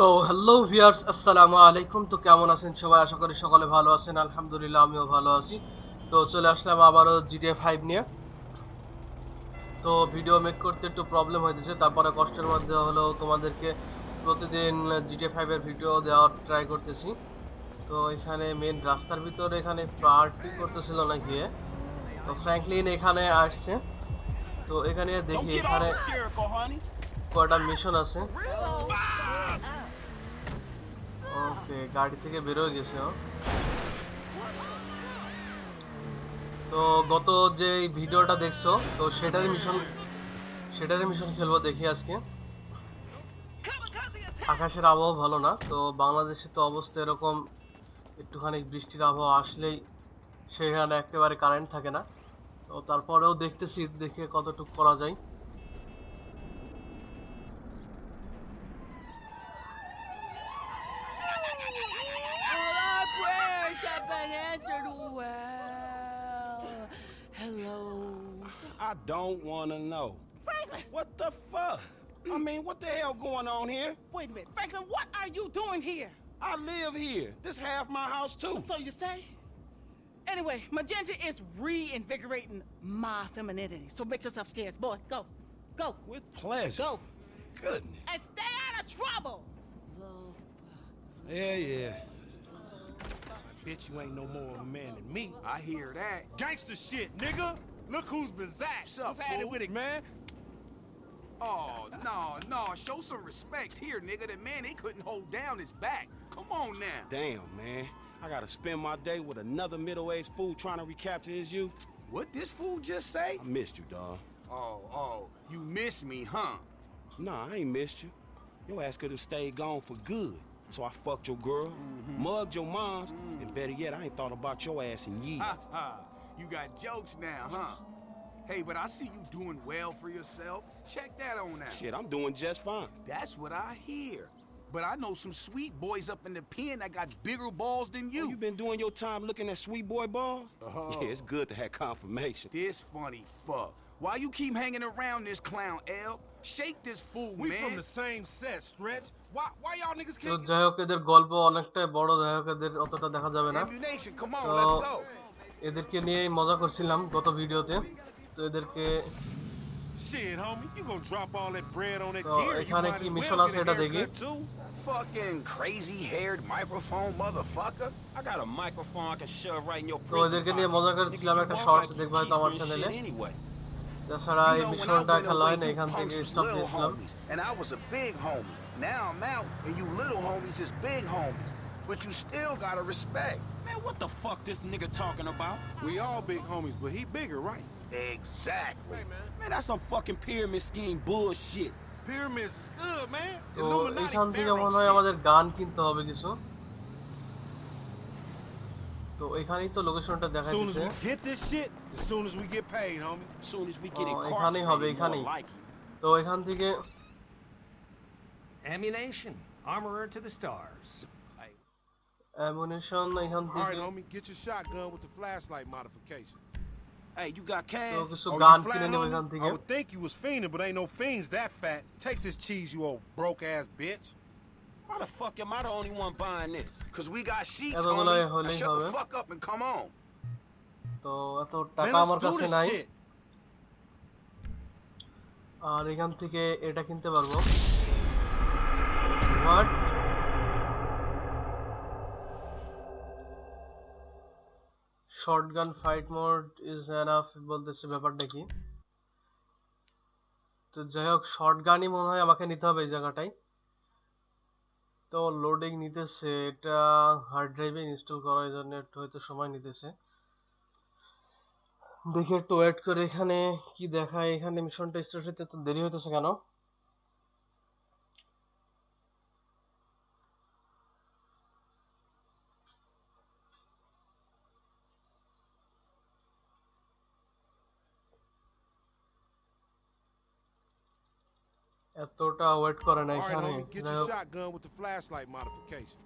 তো hello viewers আসসালামু আলাইকুম। তো কেমন আছেন সবাই? আশা করি সকলে ভালো আছেন। আলহামদুলিল্লাহ আমিও ভালো আছি। তো চলে আসলাম আবারও জিটিএ ফাইভ নিয়ে। তো ভিডিও মেক করতে একটু প্রবলেম হয়েছে তারপরে কষ্টের মধ্যে হলো তোমাদেরকে প্রতিদিন জিটিএ ফাইভের ভিডিও দেওয়ার ট্রাই করতেছি। তো এখানে মেন রাস্তার ভিতরে এখানে পার্টি করতেছিল না গিয়ে তো ফ্র্যাঙ্কলিন এখানে আসছে। তো এখানে দেখি এখানে কয়টা মিশন আছে। ওকে, গাড়ি থেকে বেরোয় গেছে তো গত যে ভিডিওটা দেখছ, তো সেটারই মিশন সেটারই মিশন খেলব দেখি আজকে। আকাশের আবহাওয়া ভালো না, তো বাংলাদেশে তো অবস্থা এরকম, একটুখানি বৃষ্টির আবহাওয়া আসলেই সেখানে একেবারে কারেন্ট থাকে না। তো তারপরেও দেখতেছি, দেখে কতটুকু করা যায়। Prayers have been answered well. Hello. I don't want to know. Franklin, What the fuck? I mean, what the hell going on here? wait a minute. Franklin, what are you doing here? I live here. This half my house too. So you say? Anyway, Magenta is reinvigorating my femininity. So make yourself scarce. Boy, go. Go. With pleasure. Go. Goodness. And stay out of trouble. Yeah, yeah. Bitch, you ain't no more of a man than me. I hear that. Gangster shit, nigga. Look who's bazacked. What's up, What's fool? with it, man? Oh, no, no. Show some respect here, nigga. The man, he couldn't hold down his back. Come on now. Damn, man. I gotta spend my day with another middle-aged fool trying to recapture his youth. What this fool just say? I missed you, dawg. Oh, oh, you miss me, huh? Nah, I ain't missed you. Your ass could have stayed gone for good. So I fucked your girl, mm-hmm. mugged your moms, and better yet, I ain't thought about your ass in years. Ha ha. You got jokes now, huh? Hey, but I see you doing well for yourself. Check that on out. Shit, I'm doing just fine. That's what I hear. But I know some sweet boys up in the pen that got bigger balls than You, you. you been doing your time looking at sweet boy balls? Oh. Yeah, it's good to have confirmation. This funny fuck. Why you keep hanging around this clown, L? Shake this fool, We man. We from the same set, Stretch. তো যাই হোক এদের গল্প অনেকটাই বড় যাই হোক এদের অতটা দেখা যাবে না। তো এদেরকে মজা করছিলাম গত ভিডিওতে। তো এদেরকে এখানে কি মিশন আছে এটা দেখি। fucking crazy haired microphone motherfucker. I got a microphone I can shove right in your prison. নিয়ে মজা করছিলাম একটা শর্টস দেখবা আমার চ্যানেলে তাছাড়া এই মিশনটা খেলা হয় না এখান থেকে স্টপ নিয়েছিলাম and I was a big homie. Now I'm out, and you little homies is big homies. But you still gotta respect. Man, what the fuck this nigga talking about? We all big homies, but he bigger, right? Exactly. Man, that's some fucking pyramid scheme bullshit. Pyramids is good, man. তো Illuminati এখান থেকে pharaoh মনে হয় shit. আমাদের গান কিনতে হবে কিছু তো এখানেই তো লোকেশনটা দেখা As soon as দিচ্ছে we get this shit, as soon as we get paid, homie. As soon as we get Oh, এখানেই হবে, incarcerated, more এখানেই। likely. তো এখান থেকে Ammunition. Armorer to the stars. Ammunition এখান All right, থেকে homie, get your shotgun with the flashlight modification. Hey, you got তো cash? কিছু Oh, গান you কিনে flat, নেবো এখান homie? থেকে I would think you was fiending, but ain't no fiends that fat. Take this cheese, you old broke ass bitch. Why the fuck am I the only one buying this? Cause we got sheets, এতগুলো homie. Now হলেই shut the হবে। fuck up and come on. তো এত Man, টাকা আমার let's do কাছে this নাই shit. আর এখান থেকে এটা কিনতে পারবো what shotgun fight mode is enough বলতেছে ব্যাপারটা কি? তো যাই হোক শর্টগানই মনে হয় আমাকে নিতে হবে এই জায়গাটায়। তো লোডিং নিতেছে, এটা হার্ড ড্রাইভে ইনস্টল করার জন্য একটু হয়তো সময় নিতেছে। দেখি একটু ওয়েট করে এখানে কি দেখায়। এখানে মিশনটা স্টার্ট হতে তো দেরি হইতেছে কেন? এতটা ওয়েট করে না All right, এখানে homie, get যাই your হোক, shotgun with the flashlight modification.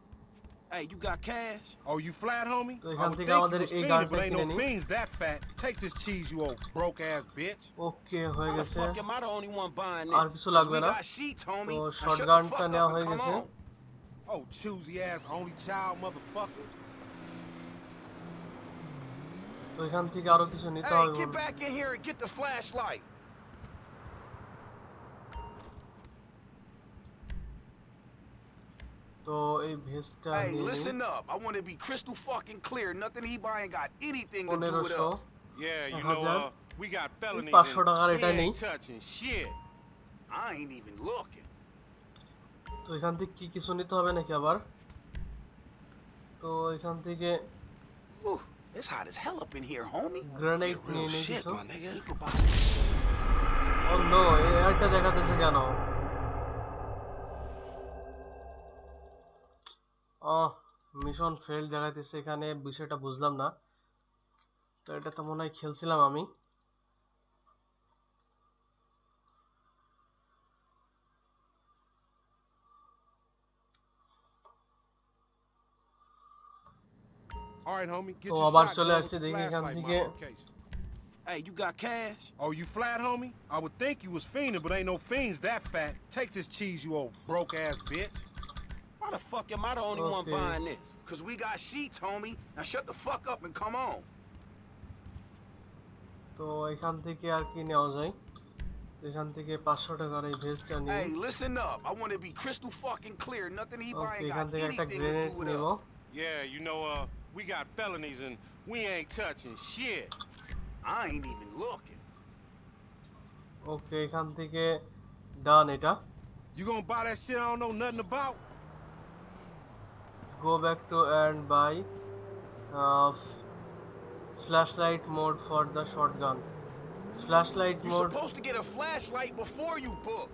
Hey, you got cash? Oh, you flat, homie? তো I এখান would থেকে think you আমাদের was এই fiending, গানটা but ain't কিনে no নিই fiends that fat. Take this cheese, you old broke ass bitch. ওকে হয়ে Why the গেছে fuck am I the only one buying R this? কিছু 'Cause লাগবে we না got sheets, homie. তো Now shut the শর্টগানটা fuck নেওয়া up হয়ে and come গেছে on. Oh, choosy ass only child motherfucker. তো এখান থেকে আরো কিছু নিতে Hey, হবে get বলে। back in here and get the flashlight. তো এই ভেস্টটা Hey, নিয়ে নিই। listen up. I want to be crystal fucking clear. Nothing he buying got anything to do with পনেরোশো us. Yeah, you Uh-huh, know, Dad. uh, we got felonies. পাঁচশো and টাকার we এটা ain't নেই। touching shit. I ain't even looking. তো এখান থেকে কি কিছু নিতে হবে নাকি আবার তো এখান থেকে Whew, it's hot as hell up in here, homie. Grenade Yeah, নিয়ে real নিই shit, কিছু my nigga. You could buy this shit. O no এটা দেখাতেছে কেন আহ মিশন ফেল দেখাতেছে এখানে বিষয়টা বুঝলাম না তো এটা তো মনে হয় খেলছিলাম আমি তো আবার চলে আসছে দেখি এখান থেকে. Hey, you got cash? Oh, you flat, homie? I would think you was fiending, but ain't no fiends that fat. Take this cheese, you old broke ass bitch. Why the fuck am I the only one Okay. buying this? Cause we got sheets, homie. Now shut the fuck up and come on. তো এখান থেকে আর কি নেওয়া যায় এখান থেকে পাঁচশো টাকার এই ভেজটা নিই Hey, listen up. I want to be crystal fucking clear. Nothing he okay buying এখান got থেকে একটা anything to grenade do with নেব us. Yeah, you know, uh, we got felonies and we ain't touching shit. I ain't even looking. ওকে এখান থেকে ডান এটা You gonna buy that shit I don't know nothing about? go back to and buy uh, flashlight mode for the shotgun flashlight You're mode supposed to get a flashlight before you book.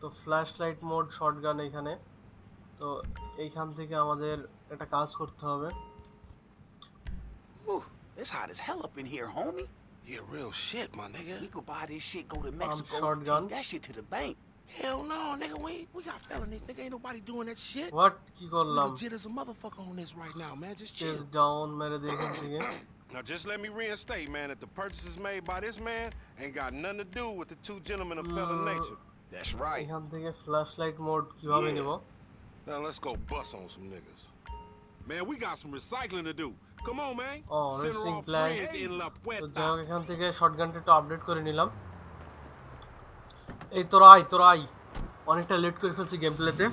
তো flashlight mode shotgun এখানে তো এইখান থেকে আমাদের একটা কাজ করতে হবে Whew, it's hot as hell up in here, homie. Yeah, real shit, my We nigga. could buy this shit, go to Mexico, shotgun. take that shit to the bank. Hell no, nigga. We we got felonies, nigga. Ain't nobody doing that shit. What কি We করলাম legit as a motherfucker on this right now, man. Just chess chill. Down মেরে দিই এখান থেকে Now just let me reinstate, man, that the purchases made by this man ain't got nothing to do with the two gentlemen of felon Mm. nature. That's right. এখান থেকে flashlight mode কিভাবে Yeah. নেব Now let's go bust on some niggas. Man, we got some recycling to do. Come on, man. Oh, Send her racing off plan. friends in La তো Puerta. যাই হোক এখান থেকে শটগানটা একটু আপডেট করে নিলাম এই তোর আয় তোর আয়। অনেকটা লেট করে ফেলছি গেম প্লেতে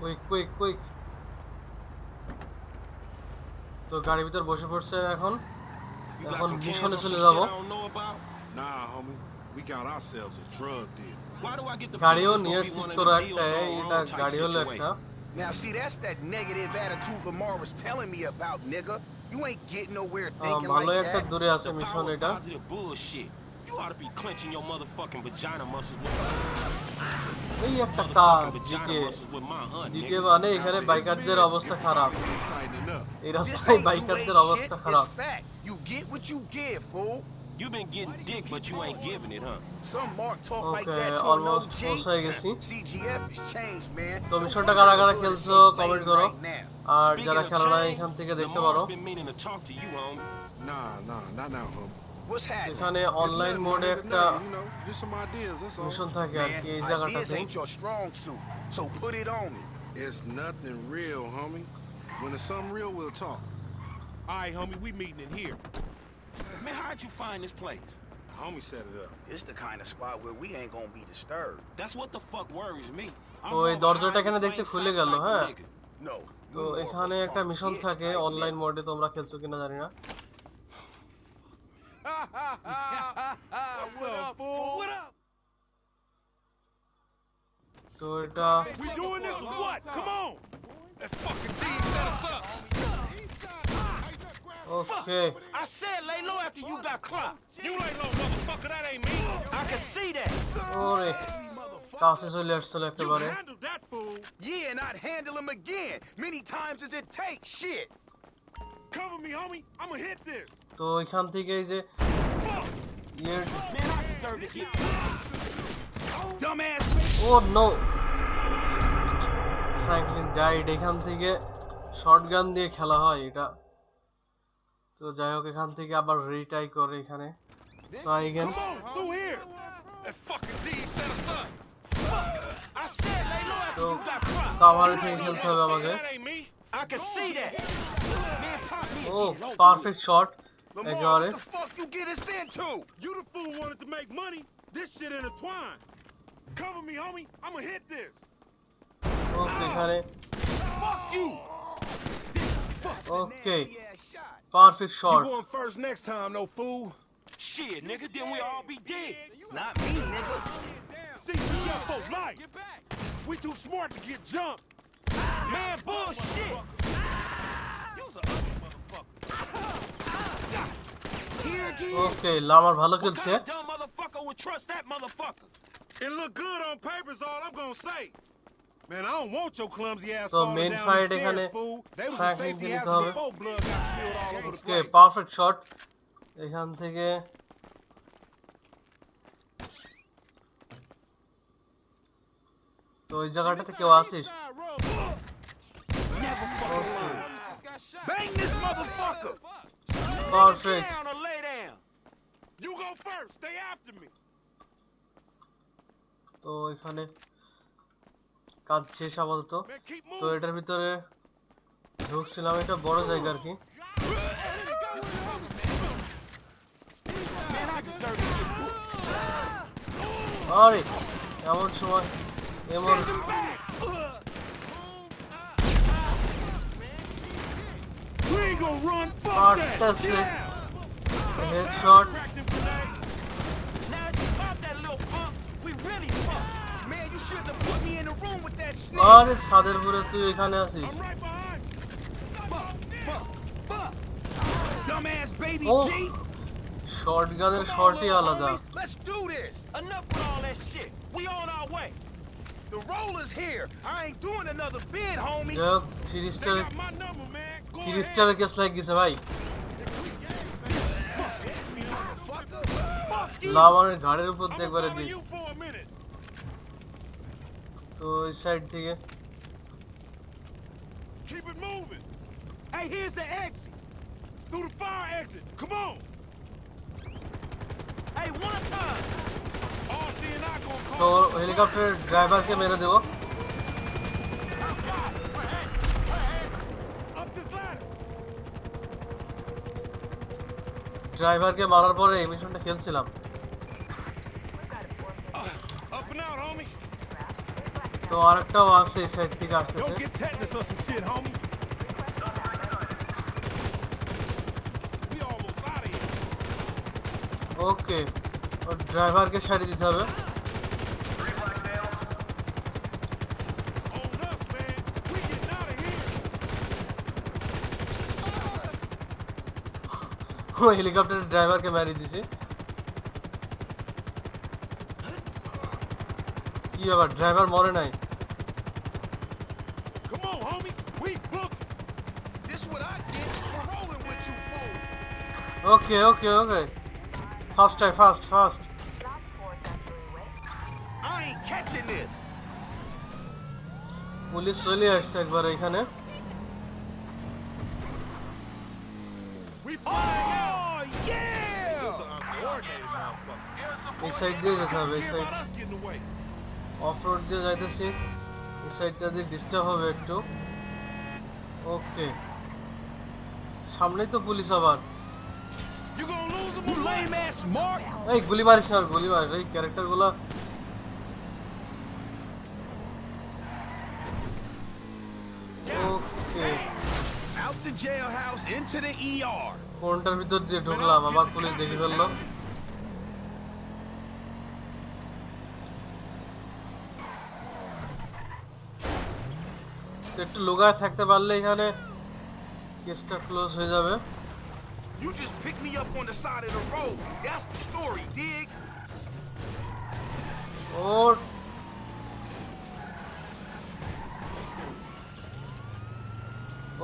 কুইক কুইক কুইক তো গাড়ির ভিতর বসে পড়ছে এখন। এখন মিশনে চলে যাব। গাড়িও নিয়ে তোরা একটা এটা গাড়ি হলো একটা Now see that's that negative attitude Lamar was telling me about nigga. You ain't getting nowhere thinking ভালো like একটা that. দূরে আছে The মিশন power of এটা positive bullshit. You ought to be clenching your motherfucking vagina muscles with এই একটা কাজ motherfucking vagina জিকে muscles with my aunt, জিকে nigga. মানে এখানে Now, this বাইকারদের man, অবস্থা you খারাপ really tightening up. এই This রাস্তায় ain't new বাইকারদের age অবস্থা shit. খারাপ It's fact. You get what you give, fool. You been getting dick, but you ain't giving it, huh? Some Mark talk like Okay, that to an almost OG. পৌঁছায় গেছি। CGF has changed, man. তো No মিশনটা wonder কারা কারা the hood is খেলছো so comment lame করো right now. আর Speaking যারা of খেলো না change, এখান থেকে দেখতে Lamar's পারো been meaning to talk to you, homie. Nah, nah, not now, homie. What's happening? এখানে Just অনলাইন nothing, my মোডে nigga, একটা nothing, you know, just some ideas, that's all. Mission থাকে আর Man, কি এই ideas জায়গাটাতে ain't your strong suit, so put it on me. It's nothing real, homie. When it's something real, we'll talk. All right, homie, we meeting in here. Man, how'd you find this place? Homie set it up. It's the kind of spot where we ain't gonna be disturbed. That's what the fuck worries me. I'm তো more এই of a দরজাটা hide এখানে in দেখতে plain খুলে sight গেল type of হ্যাঁ nigga. No. তো you more of a এখানে একটা punk মিশন bitch থাকে type অনলাইন nigga. মোডে তোমরা খেলছো কিনা জানি না What's up, fool? What up? তো এটা up. Okay I said lay low after you got clocked. You ain't no motherfucker, that ain't me. I can see that. ওরে কাছে চলে আসছিল You একেবারে handled that fool. Yeah, and I'd handle him again. Many times as it takes. Shit. Cover me, homie. I'ma hit this. তো এখান থেকে এই যে Fuck. ইয়ের Man, I deserve to get. Dumbass. Oh no Franklin died এখান থেকে shotgun দিয়ে খেলা হয় এটা তো যাই হোক এখান থেকে আবার রিটাই করে এখানে try again. Come on, through here. That fucking D set us up. I said lay low after তো you got cropped. কাভারে থেকে খেলতে হবে আমাকে That ain't me. I can see that. Man, pop me O again. Oh, perfect shot Lamar, একেবারে what the fuck you get us into? You the fool wanted to make money. This shit intertwined. Cover me, homie. I'ma hit this. ওকে এখানে Fuck you. Okay Yeah, shot. Perfect You shot going first next time, no fool. Shit, nigga, then we all be dead. Not me, nigga. CCF for life. We too smart to get jumped. Man, bullshit. You's a ugly motherfucker. Here again. ওকে লামার ভালো What খেলছে kind of dumb motherfucker would trust that motherfucker? It look good on paper is all I'm gonna say. Man, I don't want your clumsy ass So, falling main down fight the এখানে stairs, fool. They was track a safety নিতে hazard হবে। before blood got spilled all over the okay place. Perfect shot এখান থেকে তো ওই জায়গাটাতে কেউ আসিস Bang this motherfucker. Perfect Down or lay down. You go first. Stay after me. তো এখানে কাজ শেষ আপাতত। তো এটার ভিতরে ঢুকছিলাম এটা বড় জায়গা আর কি আরে এমন সময় এমন পারতেছে headshot Dumbass baby Oh. G. Short গানের Come on, শর্টই little আলাদা homies, Let's do this. Enough with all that shit. We on our way. The roller's here. I ain't doing another bid, homies. যাই হোক three They star got my number, man. Go three ahead. স্টারের case তো ওই side থেকে Keep it moving. Hey, here's the exit. Through the fire exit. Come on. Hey, one time. RC and I gonna তো call. হেলিকপ্টারের ড্রাইভারকে মেরে দেবো Up this ladder. ড্রাইভারকে মারার পরে এই মিশনটা খেলছিলাম Uh, up and out, homie. তো আরেকটাও আছে এই সাইড থেকে আসতেছে Don't get tetanus or some shit, homie. We almost out of here. ওকে ও ড্রাইভারকে সাইড দিতে হবে On us, man. We getting out of here. ও হেলিকপ্টারের ড্রাইভারকে মেরে দিছে কি ব্যাপার ড্রাইভার মরে নাই Okay okay okay first time first first I ain't catching this. Police চলে আসছে একবার এখানে We flying out. Oh yeah! Those are uncoordinated motherfuckers. এই সাইড দিয়ে যেতে হবে এই Care side about us getting away. Off road দিয়ে যাইতেছি এই সাইডটা দিয়ে ডিস্টার্ব হবে একটু ওকে সামনেই তো পুলিশ আবার এই গুলি মারিস না গুলি মারিস। এই ক্যারেক্টারগুলো। ওকে। Out the jailhouse into the ER. কোনটার ভিতর দিয়ে ঢুকলাম আবার পুলিশ দেখে ফেলল। একটু লুকায় থাকতে পারলে এখানে কেসটা ক্লোজ হয়ে যাবে। You just picked me up on the side of the road. That's the story, dig? ওর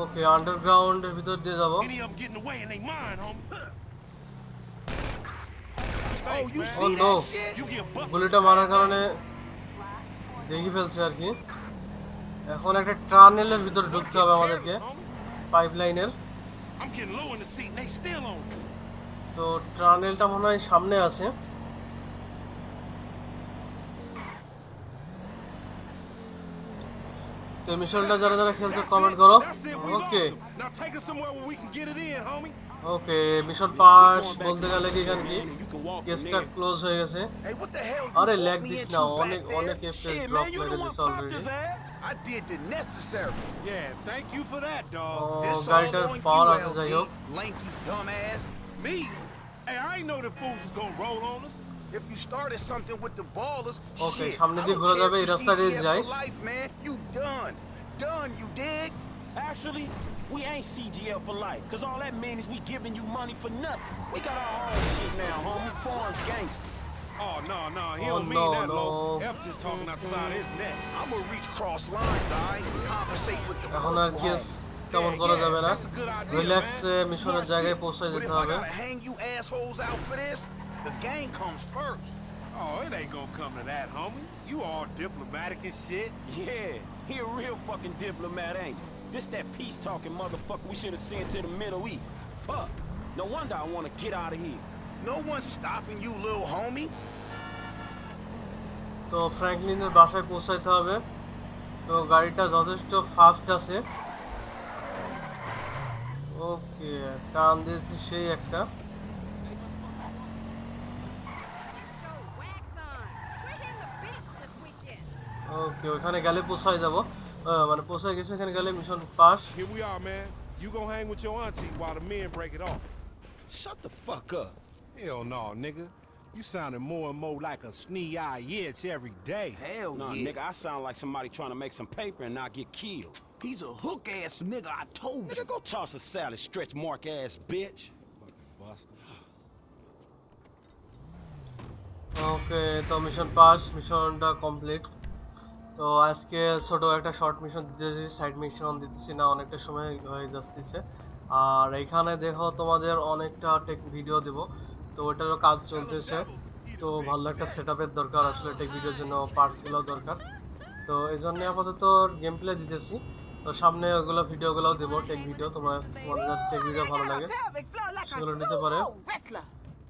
ওকে আন্ডারগ্রাউন্ডের ভিতর দিয়ে যাব Any of them getting away and they mine, homie. Oh, Thanks, you man. see no. that shit? You get busted. গুলিটা মারার কারণে দেখে ফেলছে আর কি এখন একটা টানেলের ভিতর ঢুকতে হবে আমাদেরকে পাইপ লাইনের I'm তো টানেলটা মনে হয় সামনে আছে। তো মিশনটা যারা যারা খেলছে কমেন্ট. করো। ওকে awesome. Now take us somewhere where we can get it in, homie. Okay mission pass Going back বলতে to গেলে কি the এখানে কি man and you can walk from কেসটা there. ক্লোজ হয়ে গেছে Hey, what the hell? আরে you lag walked me this into না back অনেক there? অনেক FPS Shit, drop man, you মেরে the one দিছে popped already his ass. I did the necessary. Yeah, thank you for that, dog. O This all গাড়িটার on power you, আছে যাই হোক LD, lanky dumbass. Me? Hey, I ain't know the fools was gonna roll on us. If you started something with the ballers, Okay, shit, সামনে I দিয়ে don't ঘোরা care যাবে, if এই you রাস্তা দিয়ে CGF যাই। for life, man. You done. Done, you dig? Actually, we ain't CGL for life, cause all that means is we giving you money for nothing. We got our own shit now, homie. Foreign gangsters. Oh, no, no, he Oh, don't mean no, that, no. low. F just talking out the side of his neck. I'm gonna reach cross lines, alright? Conversate with the এখন আর purple case homies. তেমন Yeah, করা yeah, যাবে না that's a good idea, relax man. মিশনের Smart জায়গায় shit. পৌঁছে But যেতে if I হবে gotta hang you assholes out for this, the game comes first. Oh, it ain't gonna come to that, homie. You all diplomatic and shit. Yeah, he a real fucking diplomat, ain't he? This that peace talking motherfucker we should have sent to the Middle East. Fuck. No wonder I want to get out of here. No one's stopping you, little homie. তো ফ্র্যাঙ্কলিনের বাসায় পৌঁছাইতে হবে তো গাড়িটা যথেষ্ট fast আছে ওকে টান দিয়েছি সেই একটা ওকে ওখানে গেলে পৌঁছাই যাব মানে পৌঁছাই গেছে এখানে গেলে mission pass Here we are, man. You gonna hang with your auntie while the men break it off. Shut the fuck up. Hell no, nigga. You sounding more and more like a snee-eye itch every day. Hell Nah, yeah. nigga, I sound like somebody trying to make some paper and not get killed. He's a hook ass nigga, I told you. Nigga, go toss a salad, stretch mark ass bitch. Buster. Okay তো mission pass মিশনটা complete তো আজকে ছোট একটা short mission দিতেছি side mission দিতেছি না, অনেকটা সময় হয়ে যাচ্ছে। আর এখানে দেখো তোমাদের অনেকটা টেক ভিডিও দেব। তো ওটারও কাজ চলতেছে। তো ভালো একটা সেট দরকার আসলে টেক ভিডিওর জন্য পার্টসগুলো দরকার। তো এই জন্য আপাতত গেম প্লে দিতেছি। তো সামনে ওগুলো ভিডিওগুলোও দেবো টেক ভিডিও তোমার তোমাদের টেক ভিডিও ভালো লাগে, সেগুলো নিতে পারে।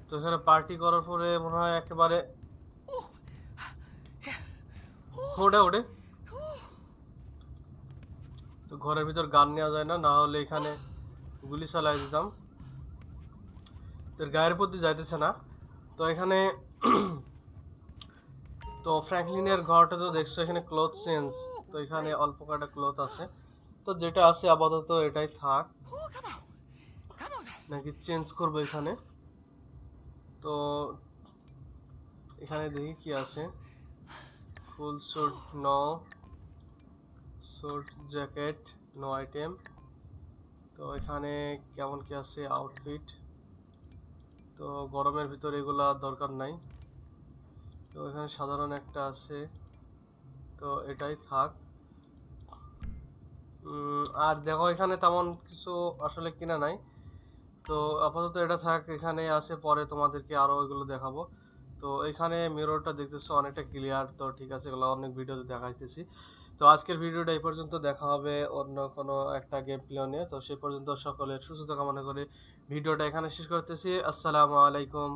তো এখানে পার্টি করার পরে মনে হয় একেবারে ওটা ওঠে? তো ঘরের ভিতর গান নেওয়া যায় না না হলে এখানে গুলি চালাই দিতাম। তো গায়ের প্রতি যাইতেছে না। তো এখানে তো ফ্র্যাঙ্কলিনের ঘরটা তো দেখছ, এখানে ক্লথ চেঞ্জ তো এখানে অল্প কয়টা ক্লথ আছে। তো যেটা আছে আপাতত এটাই থাক। নাকি চেঞ্জ করব এখানে? তো এখানে দেখি কি আছে। Full suit no suit jacket no item তো এখানে কেমন কি আছে আউটফিট তো গরমের ভিতরে এগুলা দরকার নাই। তো এখানে সাধারণ একটা আছে। তো এটাই থাক। আর দেখো এখানে তেমন কিছু আসলে কিনা নাই। তো আপাতত এটা থাক এখানে আছে, পরে তোমাদেরকে আরও এগুলো দেখাবো। তো এখানে মিররটা দেখতেছো, অনেকটা ক্লিয়ার তো ঠিক আছে, এগুলো অনেক ভিডিওতে দেখাইতেছি। তো আজকের ভিডিওটা এই পর্যন্ত, দেখা হবে অন্য কোনো একটা গেম প্লে নিয়ে। তো সে পর্যন্ত সকলের সুস্থতা কামনা করে ভিডিওটা এখানে শেষ করতেছি। আসসালামু আলাইকুম।